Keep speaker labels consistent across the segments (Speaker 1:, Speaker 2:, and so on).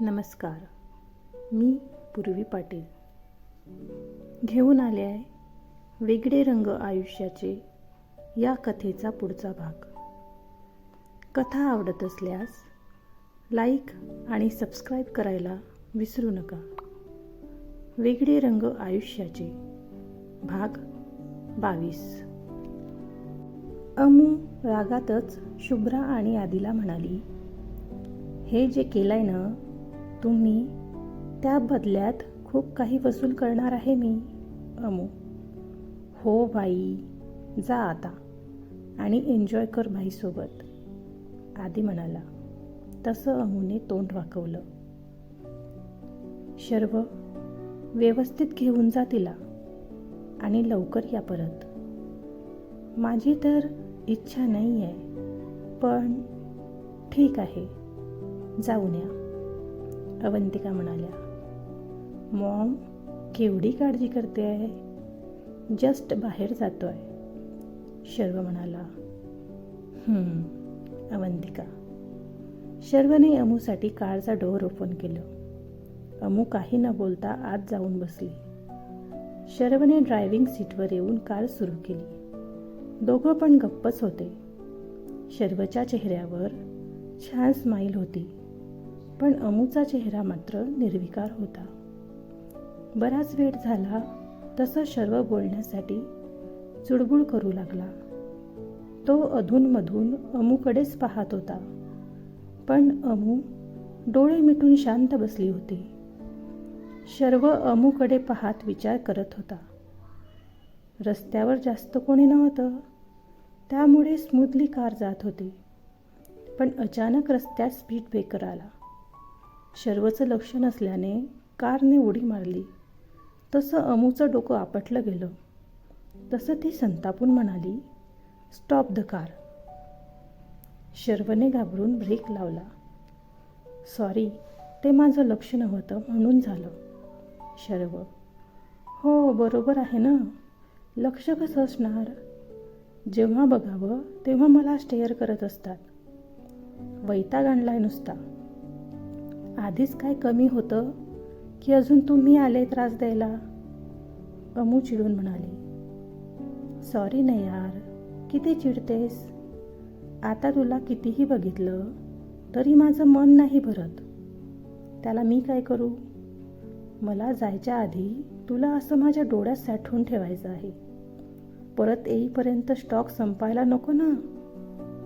Speaker 1: नमस्कार मी पूर्वी पाटील. घेऊन आले आहे वेगळे रंग आयुष्याचे या कथेचा पुढचा भाग. कथा आवडत असल्यास लाईक आणि सबस्क्राईब करायला विसरू नका. वेगळे रंग आयुष्याचे भाग बावीस. अमू रागातच शुभ्रा आणि आदिला म्हणाली हे जे केलंय ना तुम्ही त्या बदल्यात खूप काही वसूल करणार आहे मी अमू. हो बाई जा आता आणि एन्जॉय कर भाईसोबत आदी म्हणाला. तसं अमूने तोंड वाकवलं. शर्व व्यवस्थित घेऊन जा तिला आणि लवकर या परत. माझी तर इच्छा नाही आहे पण ठीक आहे जाऊन या. अवंतिका म्हणाल्या मॉम केवढी काळजी करते आहे? जस्ट बाहेर जातो आहे शर्व म्हणाला अवंतिका. शर्वने अमूसाठी कारचा डोअर ओपन केलं. अमू काही न बोलता आत जाऊन बसली. शर्वने ड्रायव्हिंग सीटवर येऊन कार सुरू केली. दोघं पण गप्पच होते. शर्वच्या चेहऱ्यावर छान स्माईल होती. पण अमूचा चेहरा मात्र निर्विकार होता. बराच वेळ झाला तसं सर्व बोलण्यासाठी चुडबुड करू लागला. तो अधूनमधून अमूकडेच पाहत होता. पण अमू डोळे मिटून शांत बसली होती. सर्व अमूकडे पाहत विचार करत होता. रस्त्यावर जास्त कोणी नव्हतं. त्यामुळे स्मूथली कार जात होती. पण अचानक रस्त्यात स्पीड ब्रेकर आला. शर्वचं लक्ष नसल्याने कारने उडी मारली. तसं अमूचं डोकं आपटलं गेलं. तसं ती संतापून म्हणाली स्टॉप द कार शर्वने घाबरून ब्रेक लावला. सॉरी ते माझं लक्ष नव्हतं म्हणून झालं. शर्व हो बरोबर आहे ना? लक्ष कसं असणार? जेव्हा बघावं तेव्हा मला स्टेअर करत असतात. वैताग आणलाय नुसता. आधीच काय कमी होतं की अजून तुम्ही आले त्रास द्यायला? अमू चिडून म्हणाली सॉरी नाही यार किती चिडतेस? आता तुला कितीही बघितलं तरी माझं मन नाही भरत. त्याला मी काय करू? मला जायच्या आधी तुला असं माझ्या डोळ्यात साठवून ठेवायचं आहे. परत येईपर्यंत स्टॉक संपायला नको ना.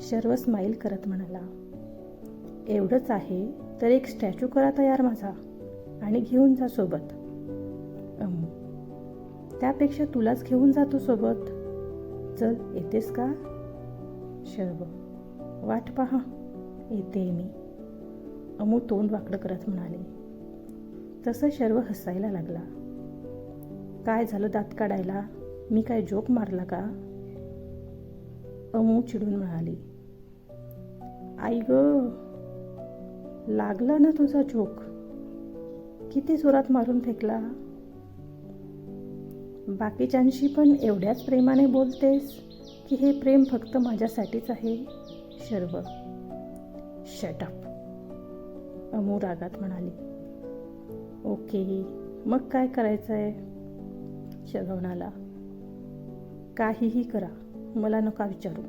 Speaker 1: शर्व स्माईल करत म्हणाला एवढंच आहे तर एक स्टॅच्यू करा तयार माझा आणि घेऊन जा सोबत. त्यापेक्षा तुलाच घेऊन जातो सोबत. चल येतेस का? शर्व वाट पहा. येते मी. अमू तोंड वाकडं करत म्हणाले. तसं शर्व हसायला लागला. काय झालं दात काढायला? मी काय जोक मारला का? अमू चिडून म्हणाली. आई ग लागला ना तुझा जोक किती जोरात मारून फेकला? बाकीच्यांशी पण एवढ्याच प्रेमाने बोलतेस की हे प्रेम फक्त माझ्यासाठीच आहे शर्व. शटअप अमू रागात म्हणाली. ओके मग काय करायचं आहे शर्व म्हणाला. काहीही करा मला नका विचारू.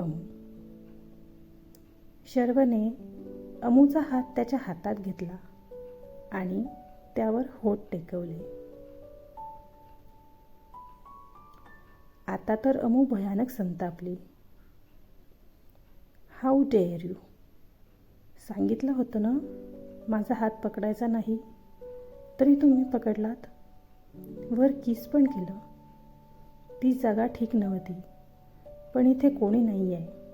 Speaker 1: अमू. शर्वने अमूचा हात त्याच्या हातात घेतला आणि त्यावर होठ टेकवले. आता तर अमू भयानक संतापली. हाऊ डेअर यू सांगितलं होतं ना? माझा हात पकडायचा नाही तरी तुम्ही पकडलात. वर किस पण केलं. ती जागा ठीक नव्हती पण इथे कोणी नाही आहे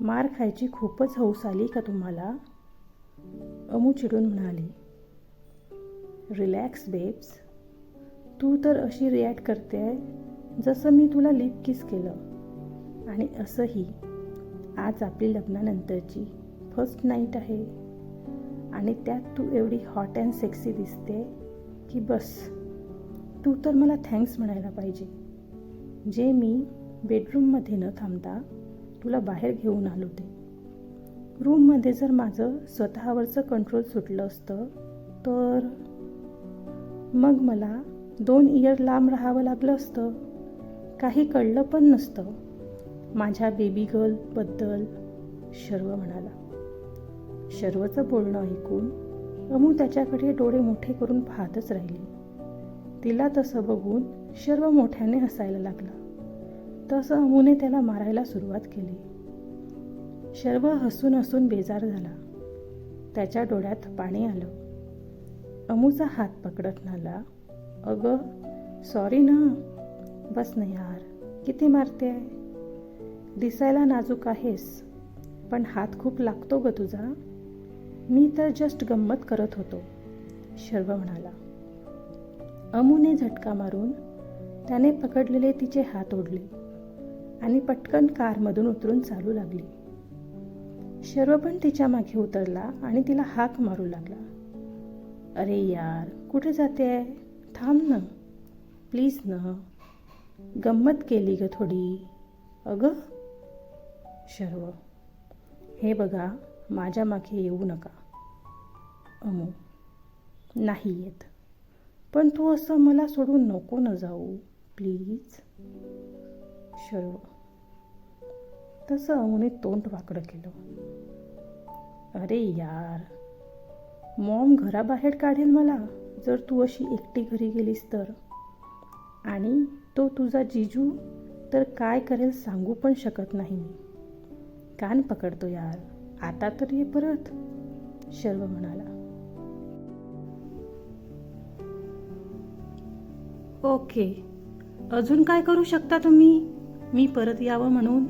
Speaker 1: मार खायची खूपच हौस आली का तुम्हाला? अमू चिडून म्हणाली रिलॅक्स बेब्स तू तर अशी रिॲक्ट करते आहे जसं मी तुला लिप किस केलं. आणि असंही आज आपली लग्नानंतरची फर्स्ट नाईट आहे. आणि त्यात तू एवढी हॉट अँड सेक्सी दिसते की बस. तू तर मला थँक्स म्हणायला पाहिजे. जे मी बेडरूममध्ये न थांबता तुला बाहेर घेऊन आलो ते. रूममध्ये जर माझं स्वतःवरचं कंट्रोल सुटलं असतं तर मग मला दोन इयर लांब राहावं लागलं असतं. काही कळलं पण नसतं. माझ्या बेबी गर्लबद्दल शर्व म्हणाला. शर्वचं बोलणं ऐकून अमू त्याच्याकडे डोळे मोठे करून पाहतच राहिली. तिला तसं बघून शर्व मोठ्याने हसायला लागला. तसं अमूने त्याला मारायला सुरुवात केली. शर्व हसून हसून बेजार झाला. त्याच्या डोळ्यात पाणी आलं. अमूचा हात पकडत म्हणाला अगं सॉरी ना. बस ना यार. किती मारते आहे दिसायला नाजूक आहेस पण हात खूप लागतो ग तुझा. मी तर जस्ट गंमत करत होतो शर्व म्हणाला. अमूने झटका मारून त्याने पकडलेले तिचे हात ओढले. आणि पटकन कारमधून उतरून चालू लागली. शर्व पण तिच्यामागे उतरला आणि तिला हाक मारू लागला. अरे यार कुठे जाते? आहे थांब ना. प्लीज ना. गंमत केली ग थोडी. अगं. शर्व हे बघा माझ्या मागे येऊ नका. अमो नाही येत. पण तू असं मला सोडून नको न जाऊ. प्लीज. शर्व तसं अमुने तोंड वाकडं केलं. अरे यार मॉम घराबाहेर काढेल मला? जर तू अशी एकटी घरी गेलीस तर. आणि तो तुझा जिजू? तर काय करेल सांगू पण शकत नाही मी. कान पकडतो यार. आता तर ये परत शर्व म्हणाला. ओके. अजून काय करू शकता तुम्ही? मी परत यावं म्हणून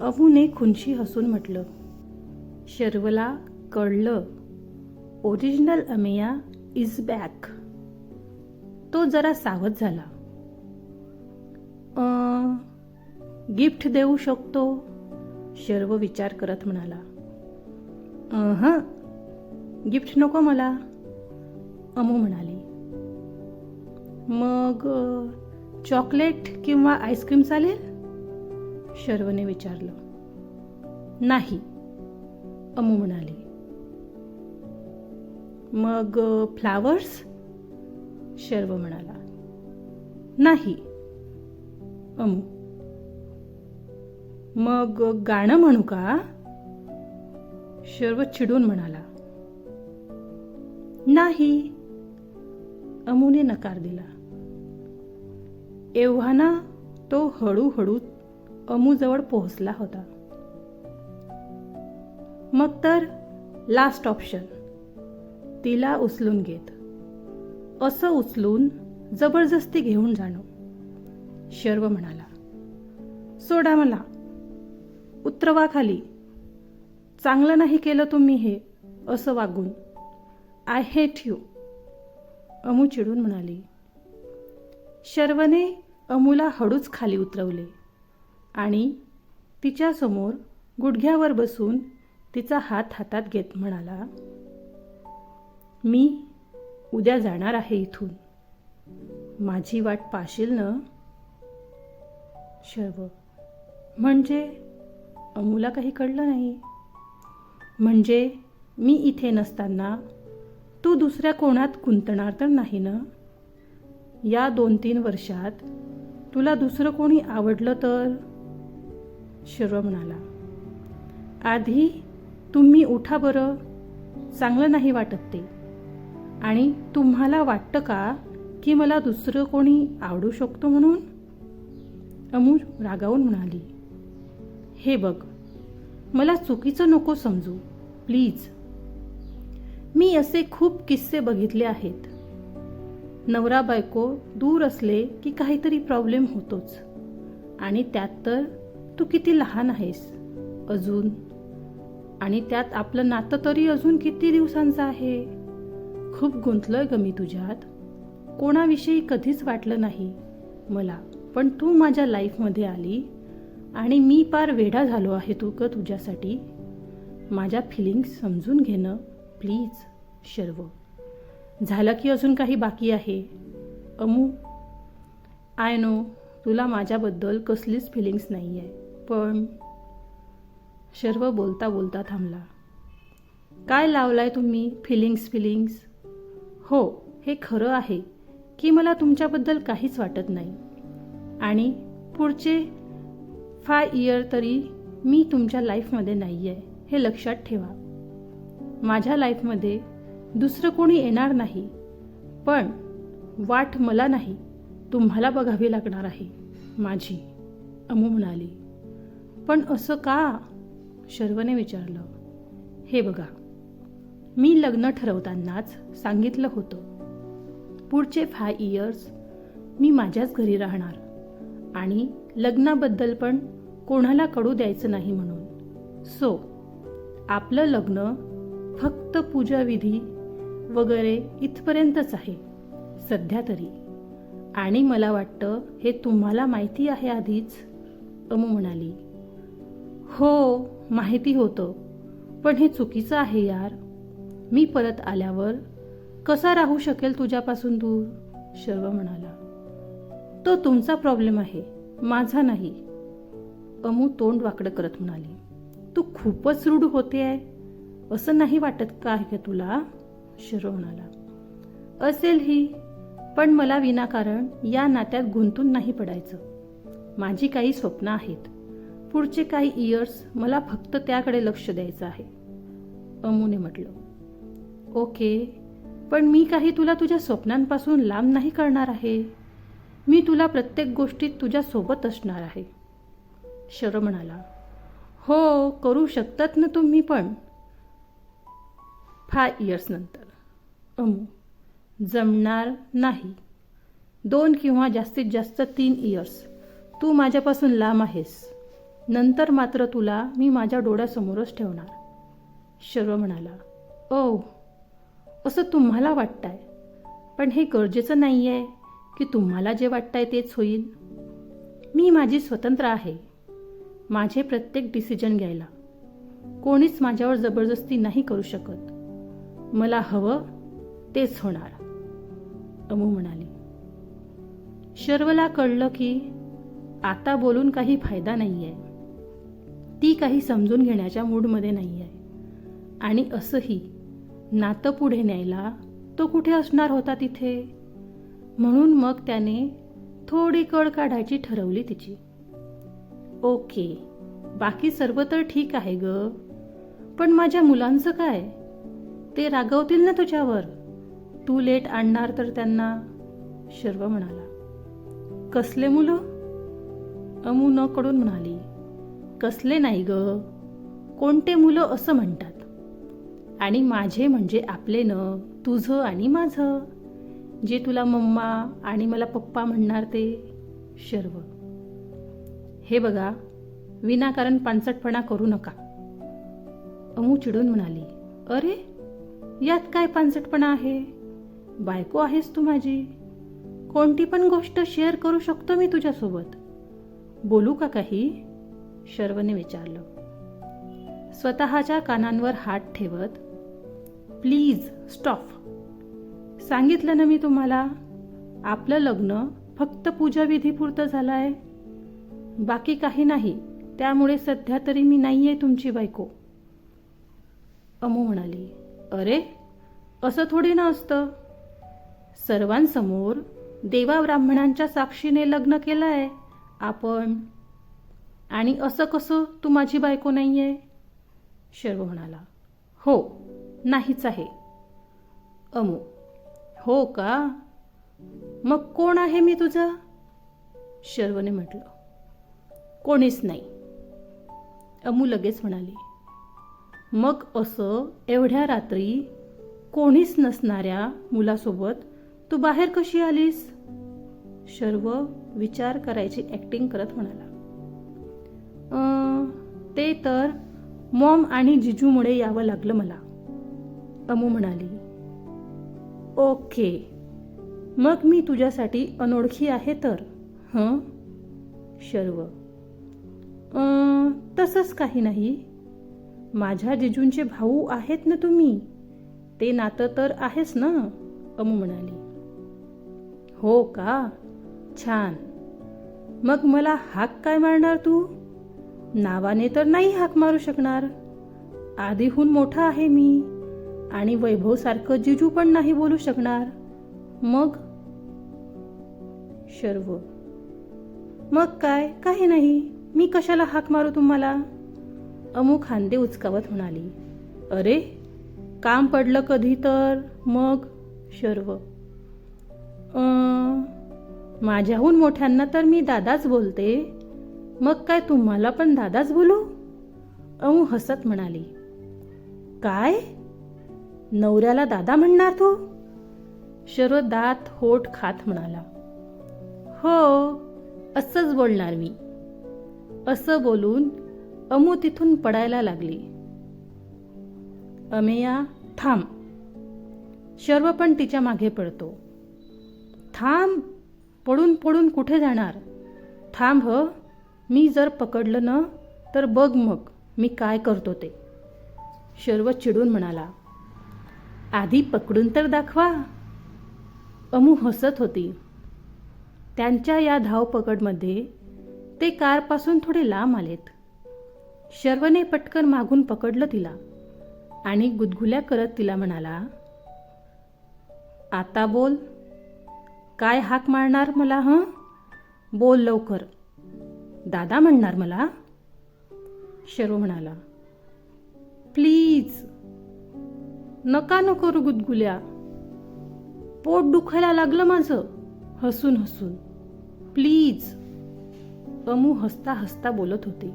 Speaker 1: अबूने खुनशी हसून म्हटलं शर्वला कळलं ओरिजिनल अमेया इज बॅक तो जरा सावध झाला. गिफ्ट देऊ शकतो? शर्व विचार करत म्हणाला. हां गिफ्ट नको मला अमू म्हणाली. मग चॉकलेट किंवा आईस्क्रीम चालेल? शर्वने विचारलं. नाही अमू म्हणाली. मग फ्लावर्स? शर्व म्हणाला. नाही अमू. मग गाणं म्हणू का? शर्व चिडून म्हणाला. नाही अमूने नकार दिला. एव्हाना तो हळूहळू अमूजवळ पोहोचला होता. मग तर लास्ट ऑप्शन तिला उचलून घेत. असं उचलून जबरदस्ती घेऊन जाणं. शर्व म्हणाला सोडा मला. उतरवा खाली. चांगलं नाही केलं तुम्ही हे असं वागून. आय हेट यू अमू चिडून म्हणाली शर्वने अमूला हळूच खाली उतरवले आणि तिच्यासमोर गुडघ्यावर बसून तिचा हात हातात घेत म्हणाला मी उद्या जाणार आहे इथून. माझी वाट पाशील ना? शर्व म्हणजे अमूला काही कळलं नाही. म्हणजे मी इथे नसताना तू दुसऱ्या कोणात गुंतणार तर नाही ना? या दोन तीन वर्षात तुला दुसरं कोणी आवडलं तर? शर्व म्हणाला. आधी तुम्ही उठा बरं. चांगलं नाही वाटत ते. आणि तुम्हाला वाटतं का की मला दुसरं कोणी आवडू शकतो म्हणून? अमू रागावून म्हणाली. हे बघ मला चुकीचं नको समजू. प्लीज. मी असे खूप किस्से बघितले आहेत. नवरा बायको दूर असले की काहीतरी प्रॉब्लेम होतोच. आणि त्यात तर तू किती लहान आहेस अजून. आणि त्यात आपलं नातं तरी अजून किती दिवसांचं आहे? खूप गुंतलोय ग मी तुझ्यात. कोणाविषयी कधीच वाटलं नाही मला पण तू माझ्या लाईफमध्ये आली आणि मी पार वेडा झालो आहे तू ग तुझ्यासाठी. माझ्या फिलिंग्स समजून घेणं प्लीज शर्व. झालं की अजून काही बाकी आहे? अमू आय नो तुला माझ्याबद्दल कसलीच फिलिंग्स नाही आहे पण शर्व बोलता बोलता थांबला. काय लावलाय तुम्ही फिलिंग्स फिलिंग्स हो हे खरं आहे की मला तुमच्याबद्दल काहीच वाटत नाही. आणि पुढचे फाय इयर तरी मी तुमच्या लाईफमध्ये नाही आहे हे लक्षात ठेवा. माझ्या लाईफमध्ये दुसरं कोणी येणार नाही. पण वाट मला नाही तुम्हाला बघावी लागणार आहे माझी अमू म्हणाली. पण असं का? शर्वने विचारलं. हे बघा मी लग्न ठरवतानाच सांगितलं होतं. पुढचे फाय इयर्स मी माझ्याच घरी राहणार आणि लग्नाबद्दल पण कोणाला कळू द्यायचं नाही म्हणून. सो आपलं लग्न फक्त पूजाविधी वगैरे इथपर्यंतच आहे. सध्या तरी. आणि मला वाटतं हे तुम्हाला माहिती आहे आधीच अमू म्हणाली. हो माहिती होतं. पण हे चुकीचं आहे यार. मी परत आल्यावर कसा राहू शकेल तुझ्यापासून दूर? शर्व म्हणाला. तो तुमचा प्रॉब्लेम आहे माझा नाही. अमू तोंड वाकडं करत म्हणाली. तू खूपच रूढ होते आहे असं नाही वाटत का आहे का तुला? शिरो म्हणाला. असेल ही पण मला विनाकारण या नात्यात गुंतून नाही पडायचं. माझी काही स्वप्न आहेत. पुढचे काही इयर्स मला फक्त त्याकडे लक्ष द्यायचं आहे. अमूने म्हटलं. ओके पण मी काही तुला तुझ्या स्वप्नांपासून लांब नाही करणार आहे. मी तुला प्रत्येक गोष्टीत तुझ्या सोबत असणार आहे. शर म्हणाला. हो करू शकतात ना तुम्ही पण? फाय इयर्स नंतर. जमणार नाही. दोन किंवा जास्तीत जास्त तीन इयर्स तू माझ्यापासून लांब आहेस. नंतर मात्र तुला मी माझ्या डोळ्यासमोरच ठेवणार. शर्व म्हणाला ओ असं तुम्हाला वाटतंय. पण हे गरजेचं नाही आहे की तुम्हाला जे वाटतंय तेच होईल. मी माझी स्वतंत्र आहे. माझे प्रत्येक डिसिजन घ्यायला. कोणीच माझ्यावर जबरदस्ती नाही करू शकत. मला हवं तेच होणार. अमू म्हणाली शर्वला कळलं की आता बोलून काही फायदा नाही आहे ती काही समजून घेण्याच्या मूडमध्ये नाही आहे आणि असंही नातं पुढे न्यायला तो कुठे असणार होता तिथे? म्हणून मग त्याने थोडी कळ काढायची ठरवली तिची. ओके बाकी सर्व तर ठीक आहे ग. पण माझ्या मुलांचं काय? ते रागवतील ना तुझ्यावर? तू लेट आणणार तर त्यांना शर्व म्हणाला. कसले मुलं? अमू न कडून म्हणाली कसले नाही ग? कोणते मुलं असं म्हणतात? आणि माझे म्हणजे आपले न तुझं आणि माझं? जे तुला मम्मा आणि मला पप्पा म्हणणार ते शर्व. हे बघा विनाकारण पानसटपणा करू नका. अमू चिडून म्हणाली अरे यात काय पानसटपणा आहे? बायको आहेस तू माझी? कोणती पण गोष्ट शेअर करू शकतो मी तुझ्यासोबत. बोलू का काही? शर्वने विचारलं. स्वतःच्या कानांवर हात ठेवत प्लीज स्टॉप सांगितलं ना मी तुम्हाला आपलं लग्न फक्त पूजाविधीपुरतं झालं आहे बाकी काही नाही त्यामुळे सध्या तरी मी नाही आहे तुमची बायको. अमू म्हणाली अरे असं थोडी ना असतं. सर्वांसमोर देवा ब्राह्मणांच्या साक्षीने लग्न केलं आहे आपण आणि असं कसं तू माझी बायको नाही आहे शर्व म्हणाला. हो नाहीच आहे. अमू हो का? मग कोण आहे मी तुझा? शर्वने म्हटलं. कोणीच नाही. अमू लगेच म्हणाली. मग असं एवढ्या रात्री कोणीच नसणाऱ्या मुलासोबत तू बाहेर कशी आलीस? शर्व विचार करायची ॲक्टिंग करत म्हणाला. ते तर मॉम आणि जिजूमुळे यावं लागलं मला. अमू म्हणाली ओके. मग मी तुझ्यासाठी अनोळखी आहे तर हं? शर्व तसंच काही नाही. माझ्या जिजूंचे भाऊ आहेत ना तुम्ही? ते नातं तर आहेच ना? अमू म्हणाली हो का? छान. मग मला हाक काय मारणार तू? नावाने तर नाही हाक मारू शकणार. आधीहून मोठा आहे मी आणि वैभवसारखं जिजू पण नाही बोलू शकणार. मग? शर्व. मग काय? काही नाही. मी कशाला हाक मारू तुम्हाला? अमू खांदे उचकावत म्हणाली. अरे काम पडलं कधी तर? मग? शर्व. माझ्याहून मोठ्यांना तर मी दादाच बोलते. मग काय तुम्हाला पण दादाच बोलू? अमू हसत म्हणाली. काय? नवऱ्याला दादा म्हणणार तू? शरद दात होठ खात म्हणाला. हो असंच बोलणार मी. असं बोलून अमू तिथून पडायला लागली. अमेया थांब. शर्व पण तिच्यामागे पडतो. थांब पडून पडून कुठे जाणार? थांब ह मी जर पकडलं ना तर बघ मग मी काय करतो ते. शर्व चिडून म्हणाला आधी पकडून तर दाखवा. अमू हसत होती. त्यांच्या या धावपकडमध्ये ते कारपासून थोडे लांब आलेत. शर्वने पटकन मागून पकडलं तिला आणि गुदगुल्या करत तिला म्हणाला आता बोल. काय हाक मारणार मला हं? बोल लवकर. दादा म्हणणार मला. शर्व म्हणाला. प्लीज. नका नको गुदगुल्या. पोट दुखायला लागलं माझं. हसून हसून. प्लीज. अमू हसता हसता बोलत होती.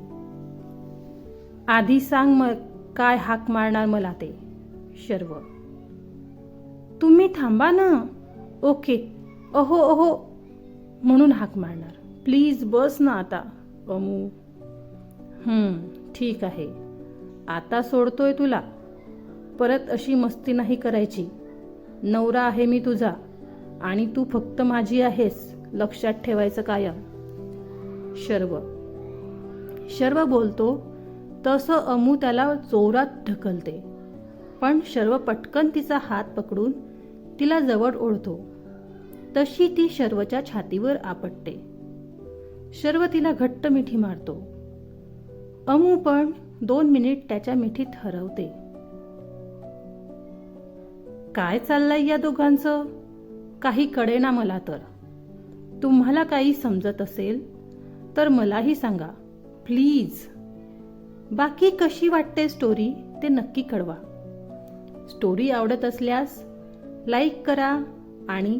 Speaker 1: आधी सांग मग काय हाक मारणार मला ते शर्व. तुम्ही थांबा ना. ओके. अहो अहो. म्हणून हाक मारणार. प्लीज बस ना आता अमू. ठीक आहे. आता सोडतोय तुला. परत अशी मस्ती नाही करायची. नवरा आहे मी तुझा आणि तू फक्त माझी आहेस लक्षात ठेवायचं कायम. शर्व. शर्व बोलतो तसं अमू त्याला जोरात ढकलते. पण शर्व पटकन तिचा हात पकडून तिला जवळ ओढतो. तशी ती शर्वच्या छातीवर आपटते. शर्व तिला घट्ट मिठी मारतो. अमू पण दोन मिनिट त्याच्या मिठीत हरवते. काय चाललंय या दोघांचं? काही कळेना मला तर. तुम्हाला काही समजत असेल तर मलाही सांगा. प्लीज. बाकी कशी वाटते स्टोरी ते नक्की कळवा. स्टोरी आवडत असल्यास लाईक करा आणि